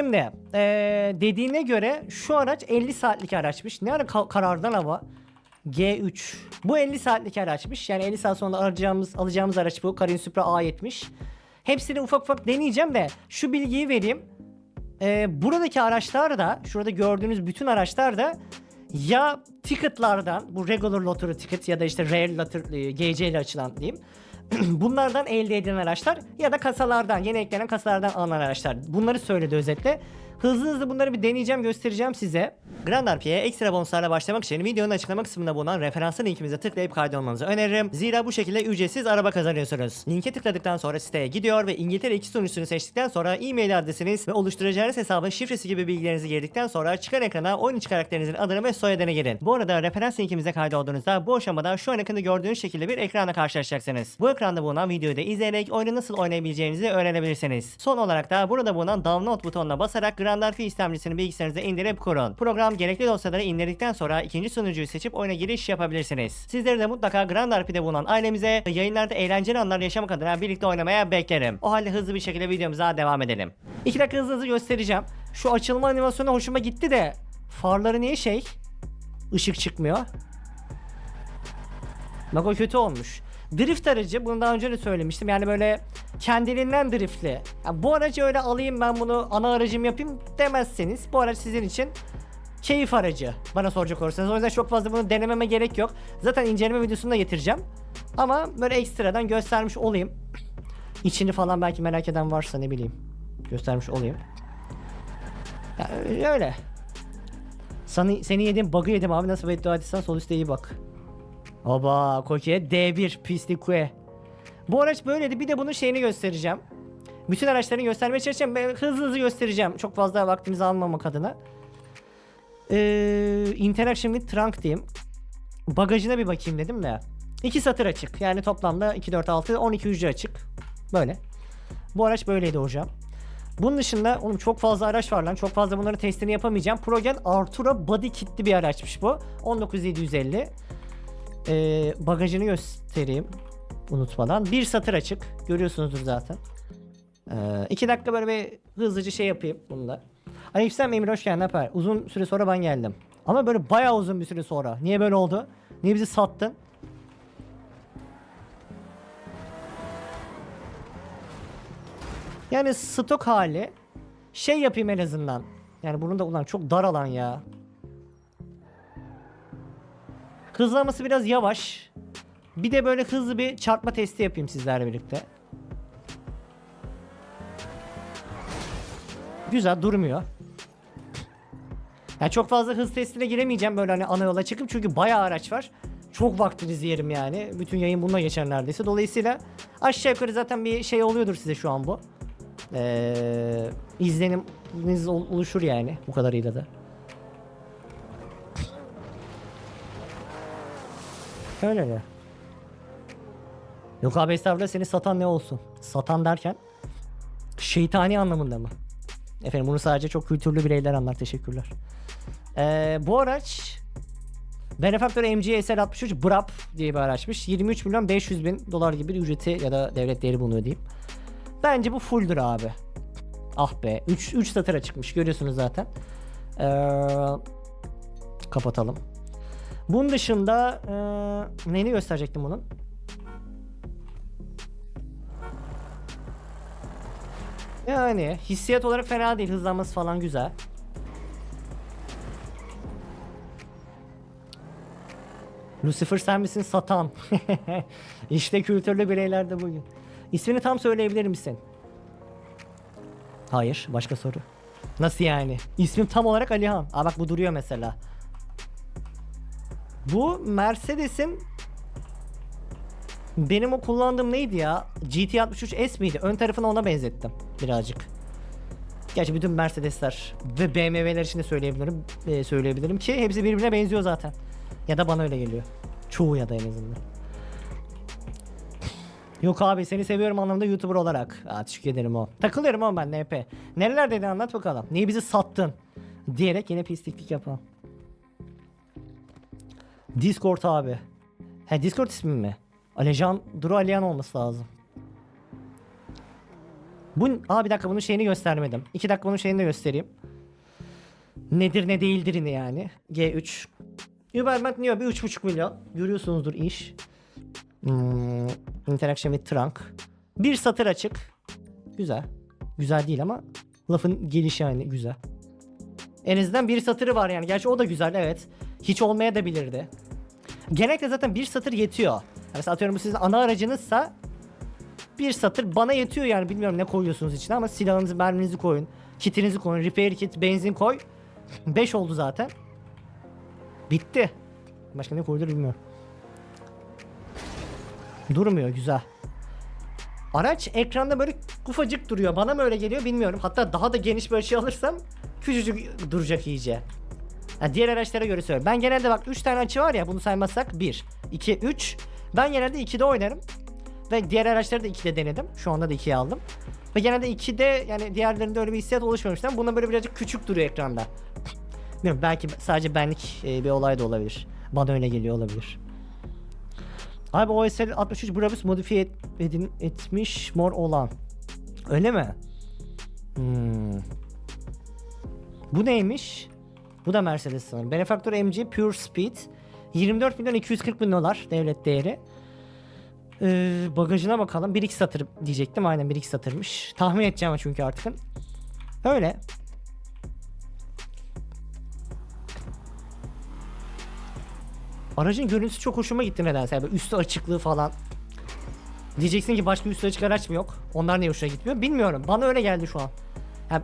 Şimdi ee, dediğine göre şu araç 50 saatlik araçmış. Ne ara ka- karardan hava? G3. Bu 50 saatlik araçmış. Yani 50 saat sonra alacağımız alacağımız araç bu. Karin Supra A70. Hepsini ufak ufak deneyeceğim de şu bilgiyi vereyim. Ee, buradaki araçlar da şurada gördüğünüz bütün araçlar da ya ticketlardan bu regular lottery ticket ya da işte rare lottery GC ile açılan diyeyim. Bunlardan elde edilen araçlar ya da kasalardan yeni eklenen kasalardan alınan araçlar. Bunları söyledi özetle. Hızlı hızlı bunları bir deneyeceğim göstereceğim size. Grand RP'ye ekstra bonuslarla başlamak için videonun açıklama kısmında bulunan referansı linkimize tıklayıp kaydolmanızı öneririm. Zira bu şekilde ücretsiz araba kazanıyorsunuz. Linke tıkladıktan sonra siteye gidiyor ve İngiltere 2 sunucusunu seçtikten sonra e-mail adresiniz ve oluşturacağınız hesabın şifresi gibi bilgilerinizi girdikten sonra çıkan ekrana oyun içi karakterinizin adını ve soyadını girin. Bu arada referans linkimize kaydolduğunuzda bu aşamada şu an ekranda gördüğünüz şekilde bir ekranla karşılaşacaksınız. Bu ekranda bulunan videoyu da izleyerek oyunu nasıl oynayabileceğinizi öğrenebilirsiniz. Son olarak da burada bulunan download butonuna basarak Grand RP istemcisini bilgisayarınıza indirip kurun. Program gerekli dosyaları indirdikten sonra ikinci sunucuyu seçip oyuna giriş yapabilirsiniz. Sizleri de mutlaka Grand RP'de bulunan ailemize yayınlarda eğlenceli anlar yaşamak adına birlikte oynamaya beklerim. O halde hızlı bir şekilde videomuza devam edelim. İki dakika hızlı hızlı göstereceğim. Şu açılma animasyonu hoşuma gitti de farları niye şey? Işık çıkmıyor. Bak o kötü olmuş. Drift aracı bunu daha önce de söylemiştim. Yani böyle kendiliğinden driftli. Yani bu aracı öyle alayım ben bunu ana aracım yapayım demezseniz bu araç sizin için keyif aracı bana soracak olursanız. O yüzden çok fazla bunu denememe gerek yok. Zaten inceleme videosunu da getireceğim. Ama böyle ekstradan göstermiş olayım. İçini falan belki merak eden varsa ne bileyim. Göstermiş olayım. Ya, öyle. Seni, seni yedim bug'ı yedim abi nasıl beddua etsen sol üstte iyi bak. Oba Koki'ye D1 Pislikue. Bu araç böyleydi bir de bunun şeyini göstereceğim. Bütün araçlarını göstermeye çalışacağım. Ben hızlı hızlı göstereceğim. Çok fazla vaktimizi almamak adına. Ee, interaction with trunk diyeyim. Bagajına bir bakayım dedim de. İki satır açık. Yani toplamda 2, 4, 6, 12 hücre açık. Böyle. Bu araç böyleydi hocam. Bunun dışında oğlum çok fazla araç var lan. Çok fazla bunların testini yapamayacağım. Progen Artura Body Kit'li bir araçmış bu. 19750. Ee, bagajını göstereyim. Unutmadan. Bir satır açık. Görüyorsunuzdur zaten. Ee, iki dakika böyle bir hızlıca şey yapayım bunda. Aleykümselam Emir hoş geldin. haber? Uzun süre sonra ben geldim. Ama böyle bayağı uzun bir süre sonra. Niye böyle oldu? Niye bizi sattın? Yani stok hali şey yapayım en azından. Yani bunun da ulan çok dar alan ya. Hızlaması biraz yavaş. Bir de böyle hızlı bir çarpma testi yapayım sizlerle birlikte. Güzel durmuyor. Yani çok fazla hız testine giremeyeceğim böyle hani ana yola çıkıp çünkü bayağı araç var. Çok vaktinizi yerim yani. Bütün yayın bununla geçer neredeyse. Dolayısıyla aşağı yukarı zaten bir şey oluyordur size şu an bu. Ee, izleniminiz ol- oluşur yani bu kadarıyla da. Öyle de. Yok abi estağfurullah seni satan ne olsun? Satan derken şeytani anlamında mı? Efendim bunu sadece çok kültürlü bireyler anlar. Teşekkürler. Ee, bu araç Benefactor MG SL 63 BRAP diye bir araçmış. 23 milyon 500 bin dolar gibi bir ücreti ya da devlet değeri bulunuyor diyeyim. Bence bu fulldur abi. Ah be. 3 3 satıra çıkmış. Görüyorsunuz zaten. Ee, kapatalım. Bunun dışında ee, neyini gösterecektim bunun? Yani hissiyat olarak fena değil. Hızlanması falan güzel. Lucifer sen misin satan? işte kültürlü bireyler de bugün. İsmini tam söyleyebilir misin? Hayır. Başka soru. Nasıl yani? İsmim tam olarak Alihan. Aa bak bu duruyor mesela. Bu Mercedes'in benim o kullandığım neydi ya? GT63S miydi? Ön tarafını ona benzettim birazcık. Gerçi bütün Mercedesler ve BMW'ler için de söyleyebilirim, e, söyleyebilirim ki hepsi birbirine benziyor zaten. Ya da bana öyle geliyor. Çoğu ya da en azından. Yok abi seni seviyorum anlamda YouTuber olarak. Aa, teşekkür ederim o. Takılıyorum ama ben NP. Nerelerdeydi anlat bakalım. Niye bizi sattın? Diyerek yine pisliklik yapalım. Discord abi. He Discord ismi mi? Alejan Duru Aliyan olması lazım. Bu Aa bir dakika bunun şeyini göstermedim. 2 dakika bunun şeyini de göstereyim. Nedir ne değildirini yani. G3. Uberbank Neo bir 3.5 milyon. Görüyorsunuzdur iş. Hmm, interaction with trunk. Bir satır açık. Güzel. Güzel değil ama lafın gelişi yani güzel. En azından bir satırı var yani. Gerçi o da güzel evet. Hiç olmaya da bilirdi. Genellikle zaten bir satır yetiyor. Yani mesela atıyorum bu sizin ana aracınızsa bir satır bana yetiyor yani bilmiyorum ne koyuyorsunuz içine ama silahınızı merminizi koyun. Kitinizi koyun. Repair kit, benzin koy. 5 oldu zaten. Bitti. Başka ne koyulur bilmiyorum. Durmuyor güzel. Araç ekranda böyle ufacık duruyor. Bana mı öyle geliyor bilmiyorum. Hatta daha da geniş bir açı alırsam küçücük duracak iyice. Ha, diğer araçlara göre söylüyorum. Ben genelde bak 3 tane açı var ya bunu saymazsak 1, 2, 3. Ben genelde 2'de oynarım. Ve diğer araçları da 2'de denedim. Şu anda da 2'ye aldım. Ve genelde 2'de yani diğerlerinde öyle bir hissiyat oluşmamıştı. Bunda böyle birazcık küçük duruyor ekranda. Bilmiyorum belki sadece benlik e, bir olay da olabilir. Bana öyle geliyor olabilir. Abi OSL 63 Brabus modifiye edin, etmiş mor olan. Öyle mi? Hmm. Bu neymiş? Bu da Mercedes sanırım. Benefactor MG Pure Speed. 24 milyon 240 bin dolar devlet değeri. Ee, bagajına bakalım. 1-2 satır diyecektim. Aynen 1-2 satırmış. Tahmin edeceğim çünkü artık. Öyle. Aracın görüntüsü çok hoşuma gitti nedense. Yani üstü açıklığı falan. Diyeceksin ki başka üstü açık araç mı yok? Onlar niye hoşuna gitmiyor? Bilmiyorum. Bana öyle geldi şu an. Yani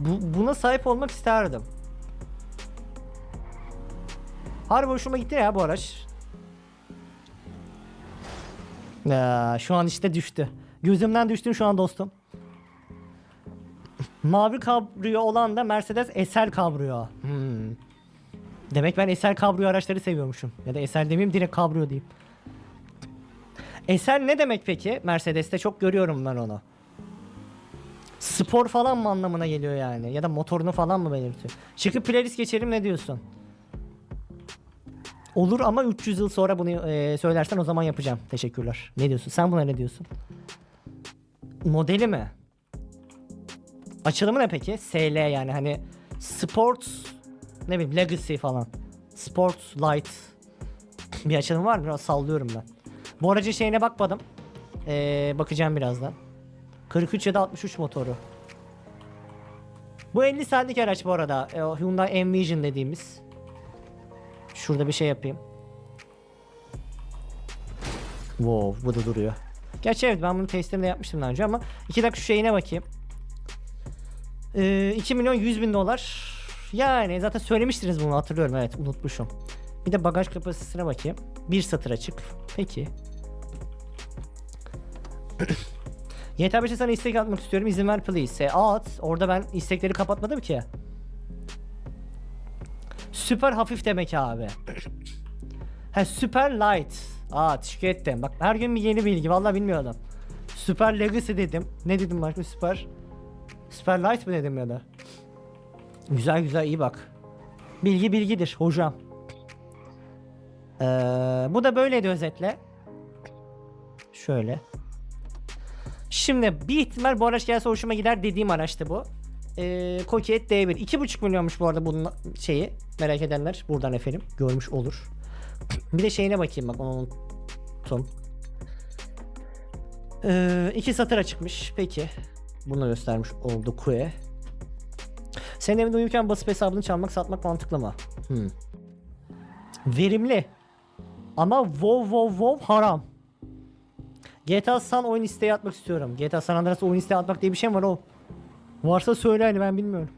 bu, buna sahip olmak isterdim. Harbi hoşuma gitti ya bu araç. Ya, şu an işte düştü. Gözümden düştün şu an dostum. Mavi kabrio olan da Mercedes SL kabrio. Hmm. Demek ben SL kabrio araçları seviyormuşum. Ya da SL demeyeyim direkt kabrio diyeyim. SL ne demek peki? Mercedes'te çok görüyorum ben onu. Spor falan mı anlamına geliyor yani? Ya da motorunu falan mı belirtiyor? Çıkıp playlist geçelim ne diyorsun? Olur ama 300 yıl sonra bunu e, söylersen o zaman yapacağım. Teşekkürler. Ne diyorsun? Sen buna ne diyorsun? Modeli mi? Açılımı ne peki? SL yani hani Sport ne bileyim Legacy falan. Sport Light bir açılım var mı? Biraz sallıyorum ben. Bu aracın şeyine bakmadım. Ee, bakacağım birazdan. 43 ya da 63 motoru. Bu 50 saatlik araç bu arada. E, Hyundai Envision dediğimiz. Şurada bir şey yapayım. Wow bu da duruyor. Gerçi evet ben bunu testlerini de yapmıştım daha önce ama 2 dakika şu şeyine bakayım. Ee, 2 milyon 100 bin dolar. Yani zaten söylemiştiniz bunu hatırlıyorum evet unutmuşum. Bir de bagaj kapasitesine bakayım. Bir satır açık. Peki. GTA 5'e sana istek atmak istiyorum. İzin ver please. E, at. Orada ben istekleri kapatmadım ki. Süper hafif demek abi. ha süper light. Aa teşekkür ettim. Bak her gün bir yeni bilgi. Vallahi bilmiyordum. Süper legacy dedim. Ne dedim başka süper? Süper light mı dedim ya da? Güzel güzel iyi bak. Bilgi bilgidir hocam. Ee, bu da böyleydi özetle. Şöyle. Şimdi bir ihtimal bu araç gelse hoşuma gider dediğim araçtı bu. Ee, Coquette D1. 2.5 milyonmuş bu arada bunun şeyi. Merak edenler buradan efendim görmüş olur. Bir de şeyine bakayım bak onu unuttum. Ee, iki satır açıkmış. Peki. Bunu göstermiş oldu Kue. Senin evinde uyurken basıp hesabını çalmak satmak mantıklı mı? Hmm. Verimli. Ama wow wow wow haram. GTA San oyun isteği atmak istiyorum. GTA San Andreas oyun isteği atmak diye bir şey mi var o? Varsa söyle hani ben bilmiyorum.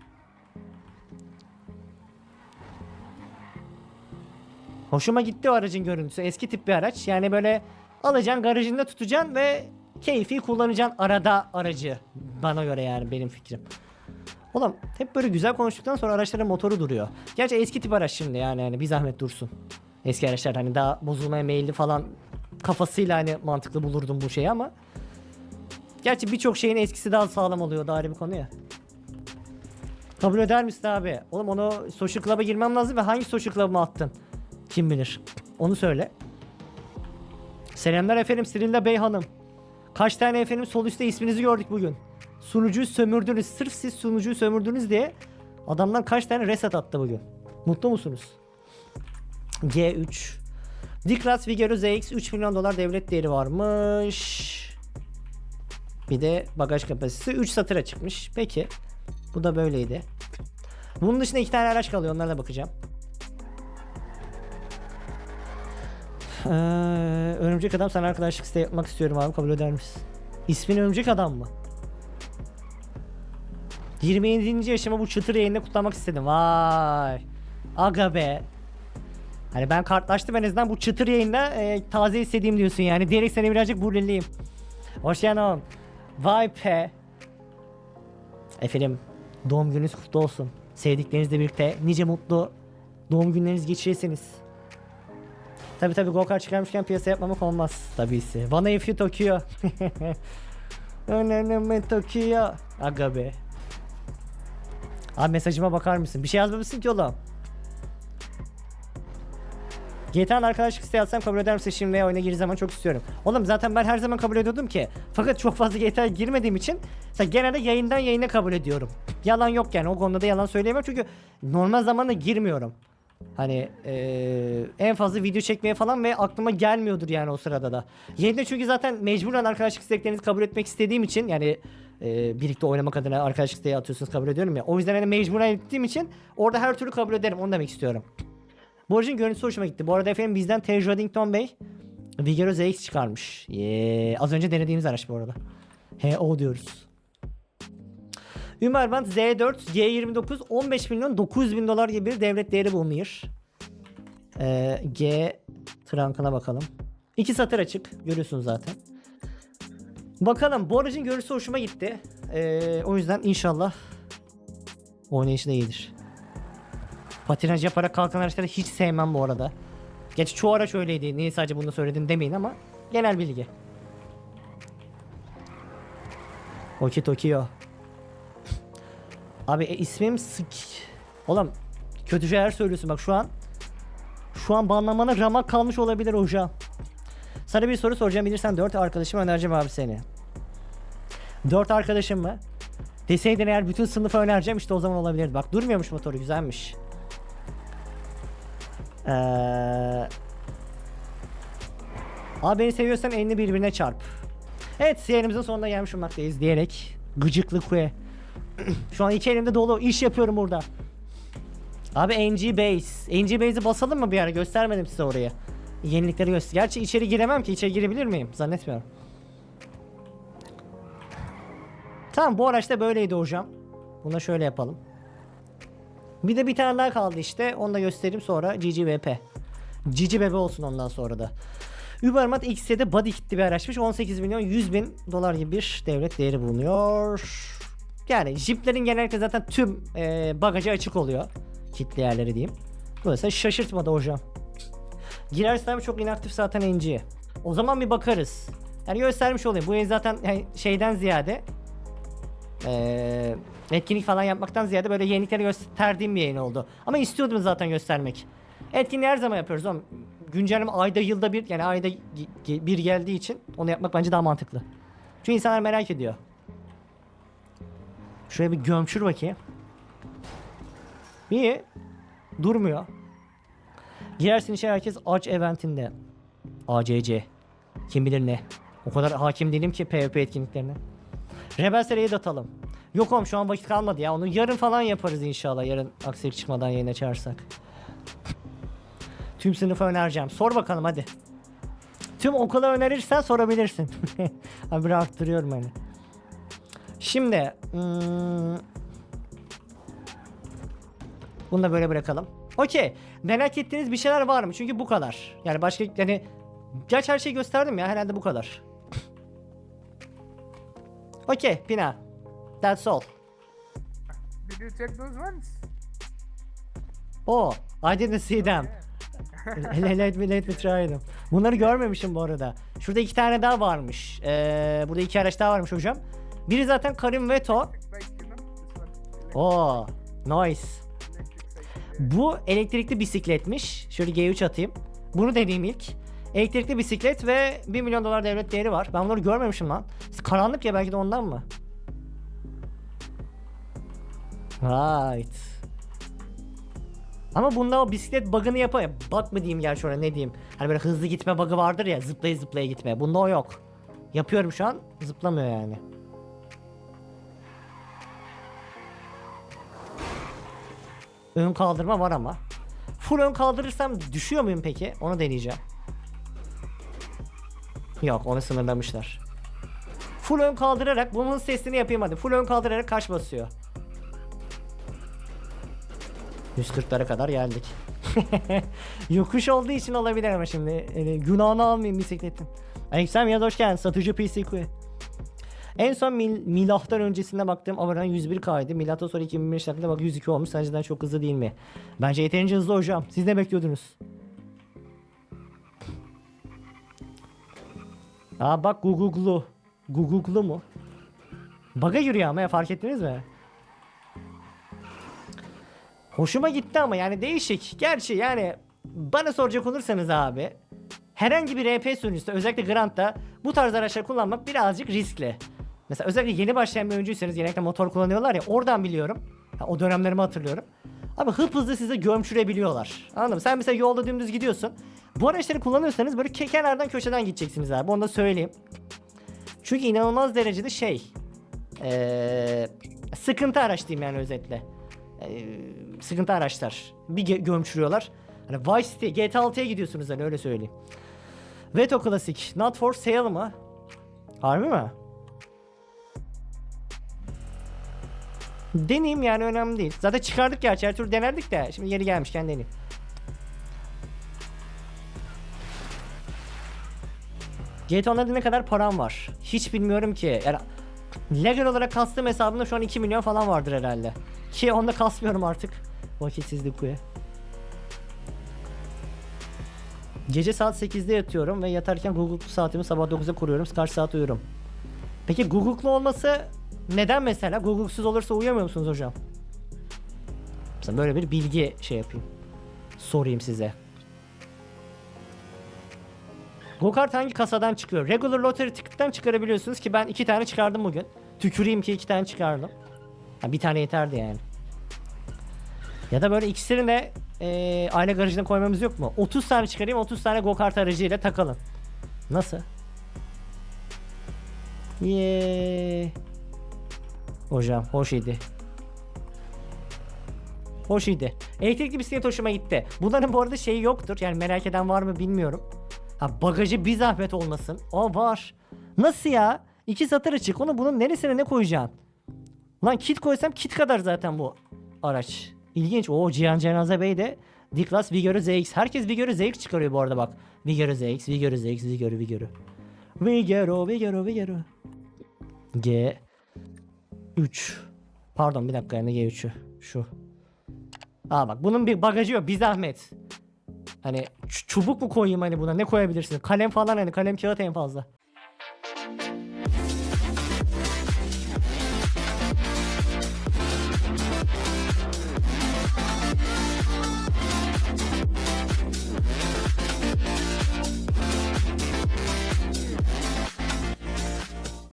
Hoşuma gitti o aracın görüntüsü. Eski tip bir araç. Yani böyle alacaksın garajında tutacaksın ve keyfi kullanacaksın arada aracı. Bana göre yani benim fikrim. Oğlum hep böyle güzel konuştuktan sonra araçların motoru duruyor. Gerçi eski tip araç şimdi yani, yani bir zahmet dursun. Eski araçlar hani daha bozulmaya meyilli falan kafasıyla hani mantıklı bulurdum bu şeyi ama Gerçi birçok şeyin eskisi daha sağlam oluyor da bir konu ya. Kabul eder misin abi? Oğlum onu social club'a girmem lazım ve hangi social club'ıma attın? Kim bilir. Onu söyle. Selamlar efendim Sirilla Bey hanım. Kaç tane efendim sol üstte isminizi gördük bugün. Sunucuyu sömürdünüz. Sırf siz sunucuyu sömürdünüz diye adamlar kaç tane reset attı bugün. Mutlu musunuz? G3. Dikras Vigero ZX 3 milyon dolar devlet değeri varmış. Bir de bagaj kapasitesi 3 satıra çıkmış. Peki. Bu da böyleydi. Bunun dışında iki tane araç kalıyor. Onlara da bakacağım. Ee, örümcek adam sana arkadaşlık isteği yapmak istiyorum abi kabul eder misin? İsmin örümcek adam mı? 27. yaşımı bu çıtır yayında kutlamak istedim. Vay. Aga be. Hani ben kartlaştım en azından bu çıtır yayında e, taze istediğim diyorsun yani. Diyerek seni birazcık bulleliyim. Hoş geldin. Vay pe. Efendim doğum gününüz kutlu olsun. Sevdiklerinizle birlikte nice mutlu doğum günlerinizi geçirirsiniz. Tabi tabi go kart çıkarmışken piyasa yapmamak olmaz tabisi. Bana if you Tokyo. Öneneme Tokyo. Aga be. Abi mesajıma bakar mısın? Bir şey yazmamışsın ki oğlum. GTA'nın arkadaşlık isteği atsam kabul eder misin şimdi veya oyuna girdiği zaman çok istiyorum. Oğlum zaten ben her zaman kabul ediyordum ki. Fakat çok fazla GTA'ya girmediğim için genelde yayından yayına kabul ediyorum. Yalan yok yani o konuda da yalan söyleyemem çünkü normal zamanda girmiyorum. Hani eee, en fazla video çekmeye falan ve aklıma gelmiyordur yani o sırada da. Yayında çünkü zaten mecburen arkadaşlık isteklerinizi kabul etmek istediğim için yani eee, birlikte oynamak adına arkadaşlık isteği atıyorsunuz kabul ediyorum ya. O yüzden hani mecburen ettiğim için orada her türlü kabul ederim onu demek istiyorum. Bu aracın görüntüsü hoşuma gitti. Bu arada efendim bizden Tej Reddington Bey Vigero ZX çıkarmış. Yeah. Az önce denediğimiz araç bu arada. HO diyoruz. Ümerband Z4 G29 15 milyon 900 bin dolar gibi bir devlet değeri bulunuyor. Ee, G trankına bakalım. İki satır açık. Görüyorsunuz zaten. Bakalım bu aracın görüntüsü hoşuma gitti. Ee, o yüzden inşallah oynayışı da iyidir. Patinaj yaparak kalkan araçları hiç sevmem bu arada. Geç çoğu araç öyleydi. Niye sadece bunu söyledin demeyin ama genel bilgi. Oki Tokyo. Abi e, ismim sık. Oğlum kötü şeyler söylüyorsun bak şu an. Şu an banlamana ramak kalmış olabilir hocam. Sana bir soru soracağım bilirsen 4 arkadaşım önereceğim abi seni. 4 arkadaşım mı? Deseydin eğer bütün sınıfı önereceğim işte o zaman olabilirdi. Bak durmuyormuş motoru güzelmiş. Ee... Abi beni seviyorsan elini birbirine çarp. Evet serimizin sonuna gelmiş olmaktayız diyerek gıcıklı kuye. Şu an iki elimde dolu iş yapıyorum burada. Abi NG Base. NG Base'i basalım mı bir ara? Göstermedim size oraya. Yenilikleri göster. Gerçi içeri giremem ki. İçeri girebilir miyim? Zannetmiyorum. Tamam bu araçta böyleydi hocam. Buna şöyle yapalım. Bir de bir tane daha kaldı işte. Onu da göstereyim sonra GGVP. Bebe olsun ondan sonra da. Ubermat X'de body kitli bir araçmış. 18 milyon 100 bin dolar gibi bir devlet değeri bulunuyor. Yani jiplerin genellikle zaten tüm e, bagajı açık oluyor. Kitli yerleri diyeyim. Dolayısıyla şaşırtmadı hocam. Girerse çok inaktif zaten NG. O zaman bir bakarız. Yani göstermiş olayım. Bu zaten yani şeyden ziyade eee, etkinlik falan yapmaktan ziyade böyle yenilikleri gösterdiğim bir yayın oldu. Ama istiyordum zaten göstermek. Etkinliği her zaman yapıyoruz ama güncelleme ayda yılda bir yani ayda bir geldiği için onu yapmak bence daha mantıklı. Çünkü insanlar merak ediyor. Şuraya bir gömçür bakayım. İyi. Durmuyor. Girersin içeri herkes aç eventinde. ACC. Kim bilir ne. O kadar hakim değilim ki PvP etkinliklerine. Rebel seriyi de atalım. Yok oğlum şu an vakit kalmadı ya. Onu yarın falan yaparız inşallah. Yarın aksilik çıkmadan yayın açarsak. Tüm sınıfa önereceğim. Sor bakalım hadi. Tüm okula önerirsen sorabilirsin. Abi arttırıyorum hani. Şimdi hmm, bunu da böyle bırakalım. Okey. Merak ettiğiniz bir şeyler var mı? Çünkü bu kadar. Yani başka yani Geç her şeyi gösterdim ya herhalde bu kadar. Okey Pina. That's all. Did you check those ones? Oh, I didn't see them. let, let me, let me try them. Bunları görmemişim bu arada. Şurada iki tane daha varmış. Ee, burada iki araç daha varmış hocam. Biri zaten Karim Veto. One. Oh, nice. Bu elektrikli bisikletmiş. Şöyle G3 atayım. Bunu deneyeyim ilk. Elektrikli bisiklet ve 1 milyon dolar devlet değeri var. Ben bunları görmemişim lan. Karanlık ya belki de ondan mı? Right. Ama bunda o bisiklet bug'ını yapıyor. Bug mı diyeyim gerçi ona ne diyeyim. Hani böyle hızlı gitme bug'ı vardır ya zıplaya zıplaya gitme. Bunda o yok. Yapıyorum şu an zıplamıyor yani. Ön kaldırma var ama. Full ön kaldırırsam düşüyor muyum peki? Onu deneyeceğim. Yok onu sınırlamışlar. Full ön kaldırarak bunun sesini yapayım hadi. Full ön kaldırarak kaç basıyor? 140'lara kadar geldik. Yokuş olduğu için olabilir ama şimdi yani günahını almayayım bisikletin. Aleyküm ya hoş geldin. Satıcı PC. En son mil, milattan öncesinde baktığım abonen 101K'ydı. Milattan sonra 2005 dakikada bak 102 olmuş. Sence çok hızlı değil mi? Bence yeterince hızlı hocam. Siz ne bekliyordunuz? Aa bak Google'lu. Google'lu mu? Baga giriyor ama ya fark ettiniz mi? Hoşuma gitti ama yani değişik. Gerçi yani bana soracak olursanız abi herhangi bir RP sunucusu özellikle Grant'ta bu tarz araçlar kullanmak birazcık riskli. Mesela özellikle yeni başlayan bir oyuncuysanız genellikle motor kullanıyorlar ya oradan biliyorum. Ha, o dönemlerimi hatırlıyorum. Abi hıp hızlı size gömçürebiliyorlar. Anladın mı? Sen mesela yolda dümdüz gidiyorsun. Bu araçları kullanıyorsanız böyle ke- kenardan köşeden gideceksiniz abi. Onu da söyleyeyim. Çünkü inanılmaz derecede şey. Ee, sıkıntı araç diyeyim yani özetle. Ee, sıkıntı araçlar. Bir gömçürüyorlar. Hani Vice City, GTA 6'ya gidiyorsunuz hani öyle söyleyeyim. Veto Classic, Not for Sale mı? Harbi mi? Deneyeyim yani önemli değil. Zaten çıkardık gerçi her türlü denerdik de. Şimdi yeri gelmişken deneyeyim. GTA'da ne kadar param var? Hiç bilmiyorum ki. Yani legal olarak kastığım hesabımda şu an 2 milyon falan vardır herhalde. Ki onda kasmıyorum artık. Vakitsizlik bu ya. Gece saat 8'de yatıyorum ve yatarken Google saatimi sabah 9'da kuruyorum. Kaç saat uyurum? Peki Google'lu olması neden mesela? Google'suz olursa uyuyamıyor musunuz hocam? Mesela böyle bir bilgi şey yapayım. Sorayım size. Go-kart hangi kasadan çıkıyor? Regular Lottery Ticket'ten çıkarabiliyorsunuz ki ben iki tane çıkardım bugün. Tüküreyim ki iki tane çıkardım. Ha, bir tane yeterdi yani. Ya da böyle ikisini de eee aile garajına koymamız yok mu? 30 tane çıkarayım 30 tane go-kart aracıyla takalım. Nasıl? Yeee. Hocam hoş idi. Hoş idi. Elektrikli bisiklet hoşuma gitti. Bunların bu arada şeyi yoktur. Yani merak eden var mı bilmiyorum. Ha bagajı bir zahmet olmasın. O var. Nasıl ya? İki satır açık. Onu bunun neresine ne koyacaksın? Lan kit koysam kit kadar zaten bu araç. İlginç. O Cihan Cenaze Bey de D-Class Vigoro ZX. Herkes Vigoro ZX çıkarıyor bu arada bak. Vigoro ZX, Vigoro ZX, Vigoro, Vigoro. Vigoro, Vigoro, Vigoro. G 3. Pardon bir dakika yani G3'ü. Şu. Aa bak bunun bir bagajı yok bir zahmet. Hani çubuk mu koyayım hani buna ne koyabilirsin? Kalem falan hani kalem kağıt en fazla.